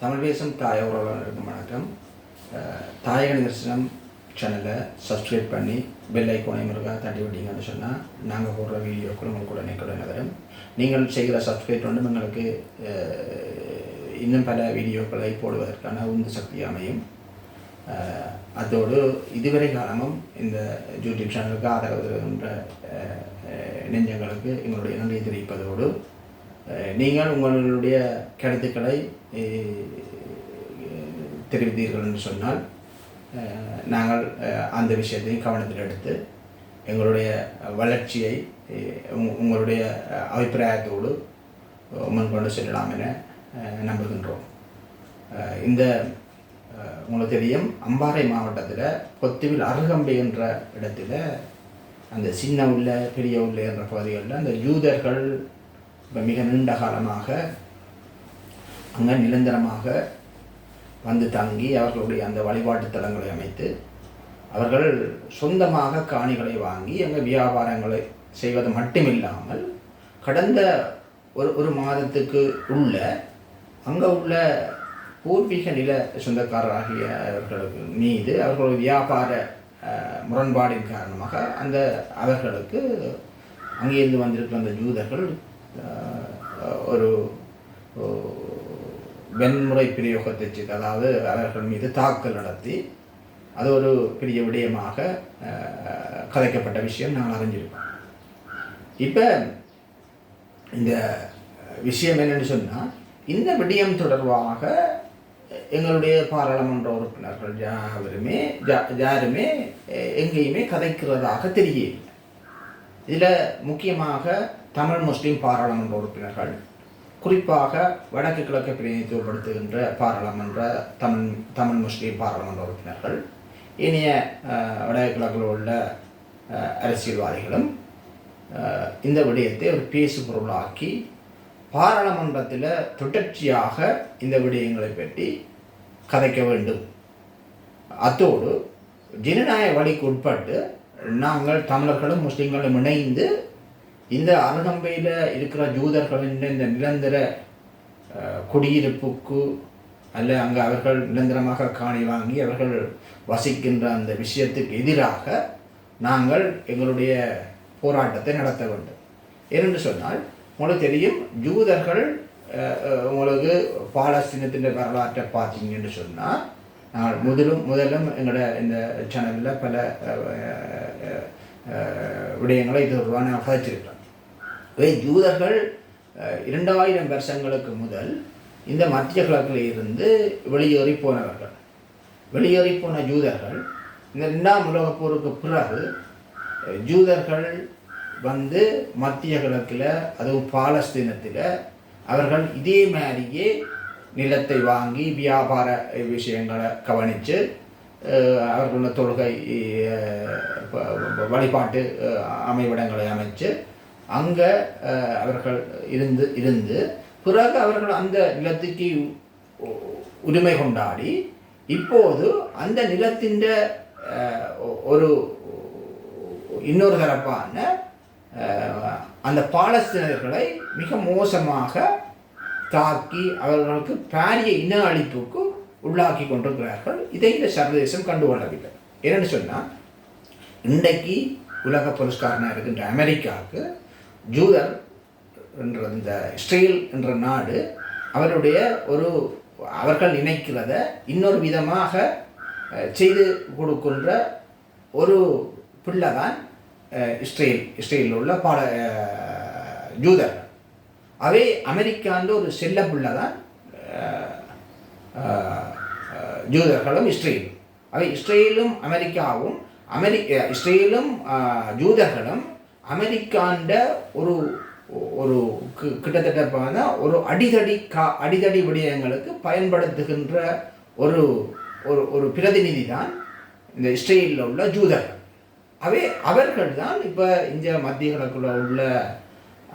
தமிழ் பேசும் தாய உறவுகளுக்கும் வணக்கம். அஹ், தாயக நிதர்சனம் சேனலை சப்ஸ்கிரைப் பண்ணி பெல் ஐக்கோனை முருகா தட்டி விட்டீங்கன்னு சொன்னால் நாங்கள் போடுற வீடியோக்கள் உங்களுக்கு உடனே உடனே வரும் நீங்கள் செய்கிற சப்ஸ்கிரைப் வந்து எங்களுக்கு இன்னும் பல வீடியோக்களை போடுவதற்கான உந்து சக்தி அமையும். அதோடு இதுவரை காலமும் இந்த யூடியூப் சேனலுக்கு ஆதரவு தருகின்ற நெஞ்சங்களுக்கு எங்களுடைய நன்றி தெரிவிப்பதோடு நீங்கள் உங்களுடைய கருத்துக்களை தெரிவித்தீர்கள் என்று சொன்னால் நாங்கள் அந்த விஷயத்தையும் கவனத்தில் எடுத்து எங்களுடைய வளர்ச்சியை உங்களுடைய அபிப்பிராயத்தோடு அபிப்பிராயத்தோடு முன்கொண்டு செல்லலாம் என நம்புகின்றோம். இந்த உங்களுக்கு தெரியும் அம்பாறை மாவட்டத்தில் கொத்துவில் அருகம்பை என்ற இடத்துல அந்த சின்ன உள்ள பெரிய உள்ள என்ற பகுதிகளில் அந்த யூதர்கள் இப்போ மிக நீண்ட காலமாக அங்கே நிரந்தரமாக வந்து தங்கி அவர்களுடைய அந்த வழிபாட்டு தலங்களை அமைத்து அவர்கள் சொந்தமாக காணிகளை வாங்கி அங்கே வியாபாரங்களை செய்வது மட்டுமில்லாமல் கடந்த ஒரு ஒரு மாதத்துக்கு உள்ள அங்கே உள்ள பூர்வீக நில சொந்தக்காரராகிய அவர்களுக்கு மீது அவர்களுடைய வியாபார முரண்பாடின் காரணமாக அந்த அவர்களுக்கு அங்கேருந்து வந்திருக்கிற அந்த ஜூதர்கள் ஒரு ஓ- வன்முறை பிரயோகத்தை செய்து அதாவது அவர்கள் மீது தாக்கல் நடத்தி அது ஒரு பெரிய விடயமாக கதைக்கப்பட்ட விஷயம் நாங்கள் அறிஞ்சிருக்கோம். இப்போ இந்த விஷயம் என்னென்னு சொன்னால் இந்த விடயம் தொடர்பாக எங்களுடைய பாராளுமன்ற உறுப்பினர்கள் யாருமே ஜா- யாருமே எங்கேயுமே கதைக்கிறதாக தெரியவில்லை. இதில் முக்கியமாக தமிழ் முஸ்லீம் பாராளுமன்ற உறுப்பினர்கள் குறிப்பாக வடக்கு கிழக்கு பிரதிநிதித்துவப்படுத்துகின்ற பாராளுமன்ற தமிழ் தமிழ் முஸ்லீம் பாராளுமன்ற உறுப்பினர்கள் இனிய வடக்கு கிழக்கில் உள்ள அரசியல்வாதிகளும் இந்த விடயத்தை ஒரு பேசு பொருளாக்கி பாராளுமன்றத்தில் தொடர்ச்சியாக இந்த விடயங்களை பற்றி கதைக்க வேண்டும். அத்தோடு ஜனநாயக வழிக்கு உட்பட்டு நாங்கள் தமிழர்களும் முஸ்லீம்களும் இணைந்து இந்த அருகம்பையில் இருக்கிற ஜூதர்களின் இந்த நிரந்தர குடியிருப்புக்கு அல்ல அங்கே அவர்கள் நிரந்தரமாக காணி வாங்கி அவர்கள் வசிக்கின்ற அந்த விஷயத்துக்கு எதிராக நாங்கள் எங்களுடைய போராட்டத்தை நடத்த வேண்டும். ஏனென்று சொன்னால் உங்களுக்கு தெரியும் ஜூதர்கள் உங்களுக்கு பாலஸ்தீனத்தின் வரலாற்றை பார்த்தீங்கன்னு சொன்னால் நாங்கள் முதலும் முதலும் எங்களோட இந்த சேனலில் பல விடயங்களை இது தொடர்பாக நான் பதிச்சிருக்கிறோம். இவை ஜூதர்கள் இரண்டாயிரம் வருஷங்களுக்கு முதல் இந்த மத்திய கிழக்கில் இருந்து வெளியேறி போனவர்கள். வெளியேறி போன ஜூதர்கள் இந்த ரெண்டாம் உலகப் போருக்கு பிறகு ஜூதர்கள் வந்து மத்திய கிழக்கில் அதுவும் பாலஸ்தீனத்தில் அவர்கள் இதே மாதிரியே நிலத்தை வாங்கி வியாபார விஷயங்களை கவனித்து அவர்களோட தொழுகை வழிபாட்டு அமைவிடங்களை அமைச்சு அங்கே அவர்கள் இருந்து இருந்து பிறகு அவர்கள் அந்த நிலத்துக்கு உரிமை கொண்டாடி இப்போது அந்த நிலத்தின் ஒரு இன்னொரு தரப்பான அந்த பாலஸ்தீனர்களை மிக மோசமாக தாக்கி அவர்களுக்கு பாரிய இன அழிப்புக்கு உள்ளாக்கி கொண்டிருக்கிறார்கள். இதை இந்த சர்வதேசம் கண்டுகொள்ளவில்லை. என்னென்னு சொன்னால் இன்றைக்கு உலக புரஸ்காரனாக இருக்கின்ற அமெரிக்காவுக்கு ஜூதர் என்ற இந்த இஸ்ரேல் என்ற நாடு அவருடைய ஒரு அவர்கள் நினைக்கிறத இன்னொரு விதமாக செய்து கொடுக்கின்ற ஒரு பிள்ளை தான் இஸ்ரேல் இஸ்ரேலில் உள்ள பாட ஜூதர். அவே அவை அமெரிக்கான்ற ஒரு செல்ல பிள்ளை தான் ஜூதர்களும் இஸ்ரேலும். அவை இஸ்ரேலும் அமெரிக்காவும் அமெரிக்க இஸ்ரேலும் ஜூதர்களும் அமெரிக்காண்ட ஒரு ஒரு கிட்டத்தட்ட பார்த்தா ஒரு அடிதடி கா அடிதடி விடயங்களுக்கு பயன்படுத்துகின்ற ஒரு ஒரு ஒரு பிரதிநிதி தான் இந்த இஸ்ரேலில் உள்ள ஜூதர்கள். அவை அவர்கள் தான் இப்போ இந்த மத்திய கிழக்குள்ள உள்ள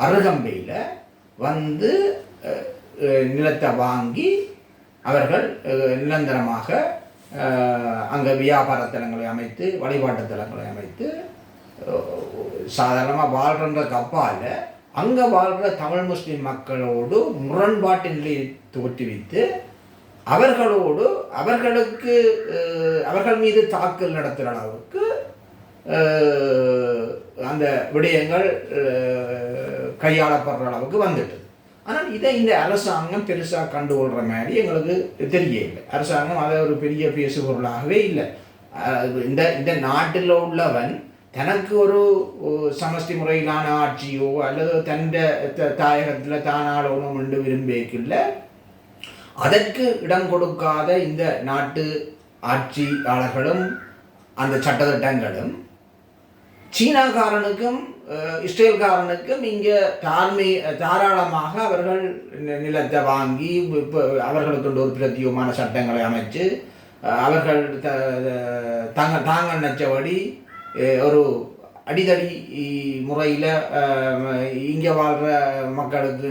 அருகம்பையில் வந்து நிலத்தை வாங்கி அவர்கள் நிரந்தரமாக அங்கே வியாபார தலங்களை அமைத்து வழிபாட்டு தலங்களை அமைத்து சாதாரணமாக வாழ்கின்ற கப்பால் அங்கே வாழ்கிற தமிழ் முஸ்லீம் மக்களோடு முரண்பாட்டு நிலையை தோற்றுவித்து அவர்களோடு அவர்களுக்கு அவர்கள் மீது தாக்கல் நடத்துகிற அளவுக்கு அந்த விடயங்கள் கையாளப்படுற அளவுக்கு வந்துட்டது ஆனால் இதை இந்த அரசாங்கம் பெருசாக கண்டுகொள்கிற மாதிரி எங்களுக்கு தெரியவில்லை. அரசாங்கம் அதை ஒரு பெரிய பேசுபொருளாகவே இல்லை. இந்த இந்த நாட்டில் உள்ளவன் தனக்கு ஒரு ஒரு சமஷ்டி முறையிலான ஆட்சியோ அல்லது தன்னுடைய தாயகத்தில் தானாளவனும் என்று விரும்பிக்கல அதற்கு இடம் கொடுக்காத இந்த நாட்டு ஆட்சியாளர்களும் அந்த சட்டத்திட்டங்களும் சீனாக்காரனுக்கும் இஸ்ரேல்காரனுக்கும் இங்கே தார்மீ தாராளமாக அவர்கள் நிலத்தை வாங்கி இப்போ அவர்களுக்கு ஒரு பிரத்யேகமான சட்டங்களை அமைச்சு அவர்கள் த தாங்க தாங்க நினைச்சபடி ஒரு அடிதடி முறையில் இங்கே வாழ்கிற மக்களுக்கு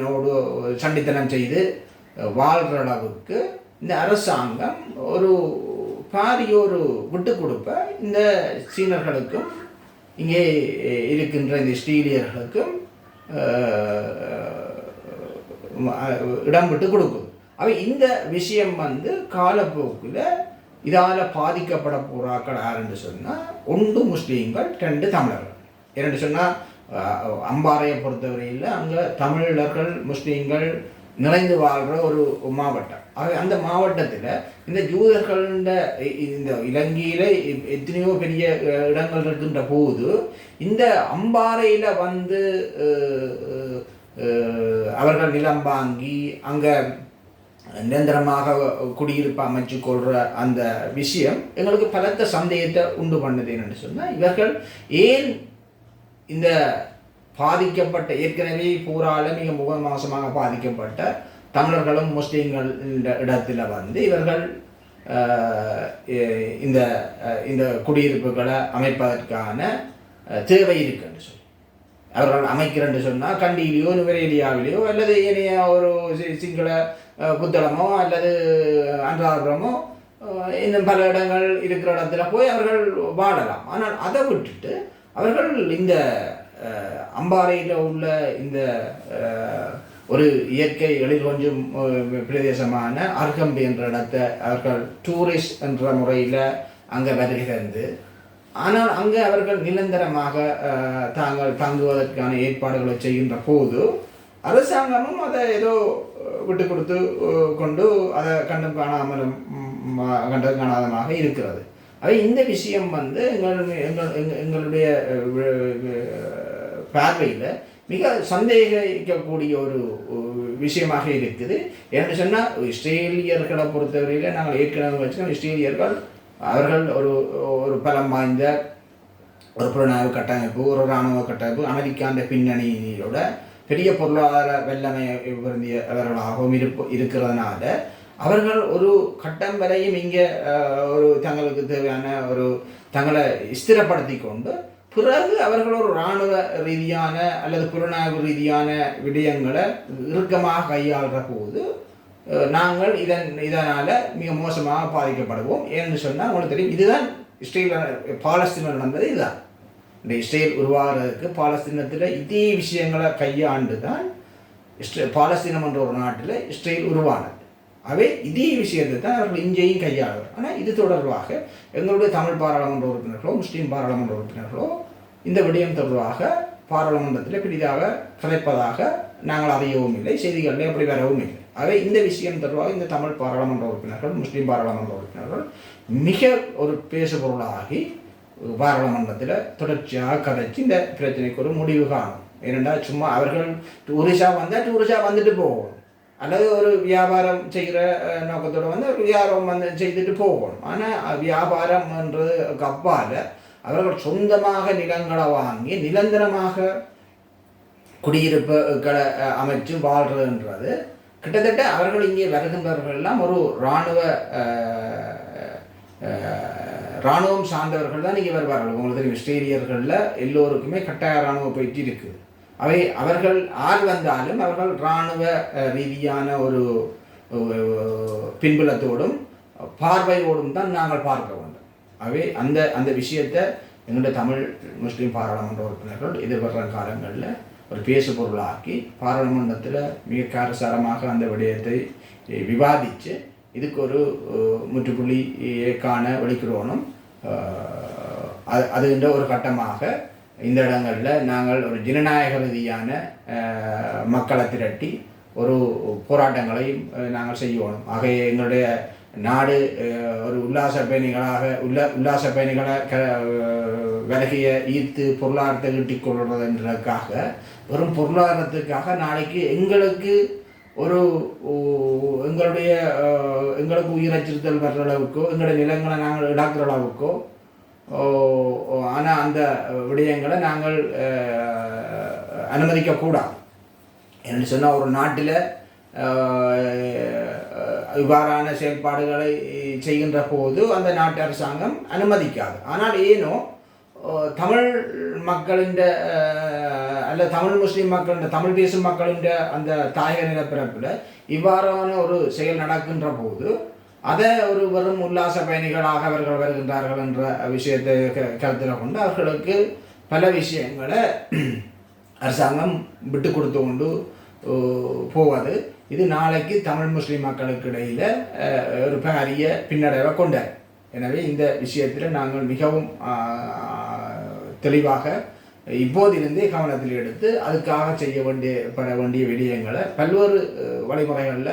சண்டித்தனம் செய்து வாழ்கிற அளவுக்கு இந்த அரசாங்கம் ஒரு பாரிய ஒரு விட்டு கொடுப்ப இந்த சீனர்களுக்கும் இங்கே இருக்கின்ற இந்த ஸ்ரீலியர்களுக்கும் இடம் விட்டு கொடுக்கும். அவை இந்த விஷயம் வந்து காலப்போக்கில் இதால் பாதிக்கப்பட போகிறாக்கள் யாருன்னு சொன்னால் ஒன்று முஸ்லீம்கள் ரெண்டு தமிழர்கள். இரண்டு சொன்னால் அம்பாறையை பொறுத்தவரையில் அங்கே தமிழர்கள் முஸ்லீம்கள் நிறைந்து வாழ்கிற ஒரு மாவட்டம். ஆகவே அந்த மாவட்டத்தில் இந்த ஜூதர்கள இந்த இலங்கையில் எத்தனையோ பெரிய இடங்கள் இருக்கின்ற போது இந்த அம்பாறையில் வந்து அவர்கள் நிலம் வாங்கி அங்கே நிரந்தரமாக குடியிருப்பு அமைச்சு கொள்கிற அந்த விஷயம் எங்களுக்கு பலத்த சந்தேகத்தை உண்டு பண்ணது என்னன்னு சொன்னால் இவர்கள் ஏன் இந்த பாதிக்கப்பட்ட ஏற்கனவே பூராலும் மிக முக மோசமாக பாதிக்கப்பட்ட தமிழர்களும் முஸ்லீம்கள் இந்த இடத்துல வந்து இவர்கள் இந்த இந்த குடியிருப்புகளை அமைப்பதற்கான தேவை இருக்குன்னு சொல்லி அவர்கள் அமைக்கிறேன்னு சொன்னால் கண்டியிலையோ நுவரேலியாவிலேயோ அல்லது ஏனைய ஒரு சி- சிங்கள புத்தளமோ அல்லது அன்றாபுரமோ இன்னும் பல இடங்கள் இருக்கிற இடத்துல போய் அவர்கள் வாழலாம். ஆனால் அதை விட்டுட்டு அவர்கள் இந்த அம்பாறையில் உள்ள இந்த ஒரு இயற்கை எழில் கொஞ்சம் பிரதேசமான அர்கம்பி என்ற இடத்தை அவர்கள் டூரிஸ்ட் என்ற முறையில் அங்கே வருகிறது. ஆனால் அங்கே அவர்கள் நிரந்தரமாக தாங்கள் தங்குவதற்கான ஏற்பாடுகளை செய்கின்ற போது அரசாங்கமும் அதை ஏதோ விட்டு கொடுத்து கொண்டு அதை கண்டும் காணாமலும் ம், கண்டும் காணாதமாக இருக்கிறது. அவை இந்த விஷயம் வந்து எங்கள் எங்கள் எங்களுடைய பார்வையில் மிக சந்தேகிக்கக்கூடிய ஒரு விஷயமாக இருக்குது. என்ன சொன்னால் இஸ்ரேலியர்களை பொறுத்தவரையில் நாங்கள் ஏற்கனவே வச்சுக்கோம் இஸ்ரேலியர்கள் அவர்கள் ஒரு ஒரு பலம் வாய்ந்த ஒரு புலனாய்வு கட்டமைப்பு ஒரு இராணுவ கட்டமைப்பு அமெரிக்காண்ட பின்னணியோட பெரிய பொருளாதார வெள்ளமை பொருந்தியவர்களாகவும் இருப்பு இருக்கிறதுனால அவர்கள் ஒரு கட்டம் வரையும் இங்கே ஒரு தங்களுக்கு தேவையான ஒரு தங்களை ஸ்திரப்படுத்தி கொண்டு பிறகு அவர்கள் ஒரு இராணுவ ரீதியான அல்லது புலனாய்வு ரீதியான விடயங்களை இறுக்கமாக கையாளுற போது நாங்கள் இதன் இதனால் மிக மோசமாக பாதிக்கப்படுவோம். ஏன்னு சொன்னால் உங்களுக்கு தெரியும் இதுதான் இஸ்ரேல் பாலஸ்தீனம் நடந்தது இதுதான். இந்த இஸ்ரேல் உருவாகிறதுக்கு பாலஸ்தீனத்தில் இதே விஷயங்களை கையாண்டு தான் இஸ்ரே பாலஸ்தீனம் என்ற ஒரு நாட்டில் இஸ்ரேல் உருவானது. அவை இதே விஷயத்தை தான் அவர்கள் இங்கேயும் கையாளுவர். ஆனால் இது தொடர்பாக எங்களுடைய தமிழ் பாராளுமன்ற உறுப்பினர்களோ முஸ்லீம் பாராளுமன்ற உறுப்பினர்களோ இந்த விடயம் தொடர்பாக பாராளுமன்றத்தில் பெரிதாக கலைப்பதாக நாங்கள் அறியவும் இல்லை செய்திகளில் அப்படி வரவும் இல்லை. ஆகவே இந்த விஷயம் தொடர்பாக இந்த தமிழ் பாராளுமன்ற உறுப்பினர்கள் முஸ்லீம் பாராளுமன்ற உறுப்பினர்கள் மிக ஒரு பேசுபொருளாகி பாராளுமன்றத்தில் தொடர்ச்சியாக கதைச்சு இந்த பிரச்சனைக்கு ஒரு முடிவு காணும். ஏனென்றால் சும்மா அவர்கள் டூரிஸ்டாக வந்தால் டூரிஸ்டாக வந்துட்டு போகணும். அல்லது ஒரு வியாபாரம் செய்கிற நோக்கத்தோடு வந்து ஒரு வியாபாரம் வந்து செய்துட்டு போகணும். ஆனால் வியாபாரம்ன்றதுக்கு அப்பால் அவர்கள் சொந்தமாக நிலங்களை வாங்கி நிரந்தரமாக குடியிருப்புகளை அமைச்சு வாழ்றதுன்றது கிட்டத்தட்ட அவர்கள் இங்கே வருகின்றவர்கள் எல்லாம் ஒரு இராணுவ இராணுவம் சார்ந்தவர்கள் தான் இங்கே வருவார்கள். உங்களுக்கு தெரியும் இஸ்ரேலியர்களில் எல்லோருக்குமே கட்டாய இராணுவ பயிற்சி இருக்குது அவை அவர்கள் ஆள் வந்தாலும் அவர்கள் இராணுவ ரீதியான ஒரு பின்புலத்தோடும் பார்வையோடும் தான் நாங்கள் பார்க்க வேண்டும். அவை அந்த அந்த விஷயத்தை எங்களுடைய தமிழ் முஸ்லீம் பாராளுமன்ற உறுப்பினர்கள் எதிர்வர்ற காலங்களில் ஒரு பேசு பொருளாக்கி பாராளுமன்றத்தில் மிக காரசாரமாக அந்த விடயத்தை விவாதித்து இதுக்கு ஒரு அஹ், முற்றுப்புள்ளியை காண வெளிக்கிறோனும் அது அதுன்ற ஒரு கட்டமாக இந்த இடங்களில் நாங்கள் ஒரு ஜனநாயக ரீதியான மக்களை திரட்டி ஒரு போராட்டங்களையும் நாங்கள் செய்யணும் ஆகைய எங்களுடைய நாடு ஒரு உல்லாச பயணிகளாக உள்ள உல்லாச பயணிகளை க விலகிய ஈர்த்து பொருளாதாரத்தை ஈட்டிக் கொள்வதற்காக வெறும் பொருளாதாரத்துக்காக நாளைக்கு எங்களுக்கு ஒரு எங்களுடைய எங்களுக்கு உயிர் அச்சுறுத்தல் வர்ற அளவுக்கோ எங்களுடைய நிலங்களை நாங்கள் இழக்கிற அளவுக்கோ ஆனால் அந்த விடயங்களை நாங்கள் அனுமதிக்கக்கூடாது என்று சொன்னால் ஒரு நாட்டில் இவ்வாறான செயல்பாடுகளை செய்கின்ற போது அந்த நாட்டு அரசாங்கம் அனுமதிக்காது. ஆனால் ஏனோ தமிழ் மக்களின் அல்ல தமிழ் முஸ்லீம் மக்களின் தமிழ் பேசும் மக்களின் அந்த தாயக நிலப்பிறப்பில் இவ்வாறான ஒரு செயல் நடக்கின்ற போது அதை ஒரு வெறும் உல்லாச பயணிகளாக அவர்கள் வருகின்றார்கள் என்ற விஷயத்தை க- கருத்தில் கொண்டு அவர்களுக்கு பல விஷயங்களை அரசாங்கம் விட்டு கொடுத்து கொண்டு போவது. இது நாளைக்கு தமிழ் முஸ்லீம் மக்களுக்கு இடையில் ஒரு பெரிய பின்னடைவை கொண்டார். எனவே இந்த விஷயத்தில் நாங்கள் மிகவும் தெளிவாக இப்போதிருந்தே கவனத்தில் எடுத்து அதுக்காக செய்ய வேண்டிய பட வேண்டிய விடயங்களை பல்வேறு வழிமுறைகளில்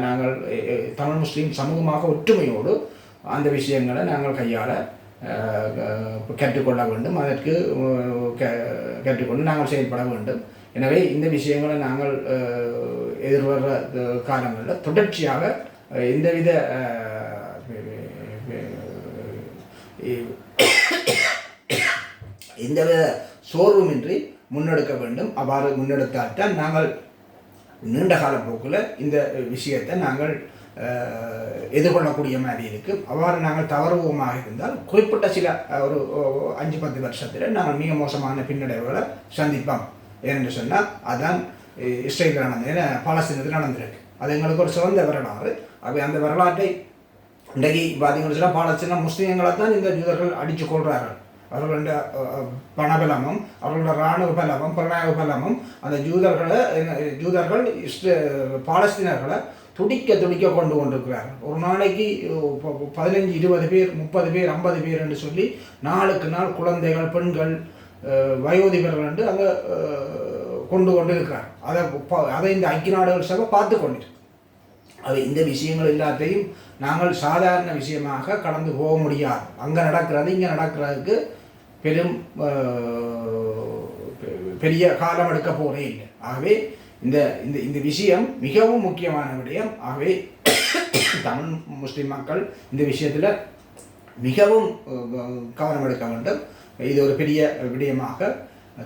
நாங்கள் தமிழ் முஸ்லீம் சமூகமாக ஒற்றுமையோடு அந்த விஷயங்களை நாங்கள் கையாள கற்றுக்கொள்ள வேண்டும். அதற்கு கற்றுக்கொண்டு நாங்கள் செயல்பட வேண்டும். எனவே இந்த விஷயங்களை நாங்கள் எதிர்வர காலங்களில் தொடர்ச்சியாக அஹ், எந்தவித எந்தவித சோர்வுமின்றி முன்னெடுக்க வேண்டும். அவ்வாறு முன்னெடுத்தால்தான் நாங்கள் நீண்ட கால போக்கில் இந்த விஷயத்தை நாங்கள் எதிர்கொள்ளக்கூடிய மாதிரி இருக்கும். அவ்வாறு நாங்கள் தவறுவோமாக இருந்தால் குறிப்பிட்ட சில ஒரு அஞ்சு பத்து வருஷத்தில் நாங்கள் மிக மோசமான பின்னடைவுகளை சந்திப்போம். ஏனென்று சொன்னால் அதான் அஹ், இஸ்ரேலில் நடந்தது ஏன்னா பாலஸ்தீனத்தில் நடந்திருக்கு. அது எங்களுக்கு ஒரு சிறந்த வரலாறு. அப்போ அந்த வரலாற்றை இன்றைக்கு பார்த்தீங்கன்னு சொன்னால் பாலஸ்தீன முஸ்லீம்களை தான் இந்த யூதர்கள் அடித்து கொள்கிறார்கள் அவர்களுடைய பணபலமும் அவர்களோட இராணுவ பலமும் புலனாய்வு பலமும் அந்த ஜூதர்களை ஜூதர்கள் இஸ்ர பாலஸ்தீனர்களை துடிக்க துடிக்க கொண்டு கொண்டிருக்கிறார்கள். ஒரு நாளைக்கு ப- பதினஞ்சு இருபது பேர் முப்பது பேர் ஐம்பது பேர் என்று சொல்லி நாளுக்கு நாள் குழந்தைகள் பெண்கள் வயோதிபர்கள் என்று அங்கே கொண்டு கொண்டு இருக்கிறார் அதை அதை இந்த ஐக்கிய நாடுகள் சபை பார்த்து கொண்டிருக்கு. அது இந்த விஷயங்கள் எல்லாத்தையும் நாங்கள் சாதாரண விஷயமாக கடந்து போக முடியாது. அங்கே நடக்கிறது இங்கே நடக்கிறதுக்கு பெரும் பெரிய காலம் எடுக்க போகிறே இல்லை. ஆகவே இந்த இந்த இந்த விஷயம் மிகவும் முக்கியமான விடயம். ஆகவே தமிழ் முஸ்லிம் மக்கள் இந்த விஷயத்தில் மிகவும் கவனம் எடுக்க வேண்டும். இது ஒரு பெரிய விடயமாக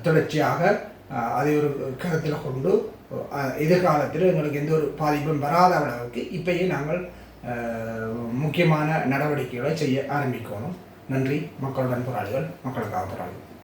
தொடர்ச்சியாக அதை ஒரு கருத்தில் கொண்டு எதிர்காலத்தில் எங்களுக்கு எந்த ஒரு பாதிப்பும் வராத அளவுக்கு இப்பயே நாங்கள் முக்கியமான நடவடிக்கைகளை செய்ய ஆரம்பிக்கணும். நன்றி மக்களுடன் போராளிகள் மக்களுக்காக போராளிகள்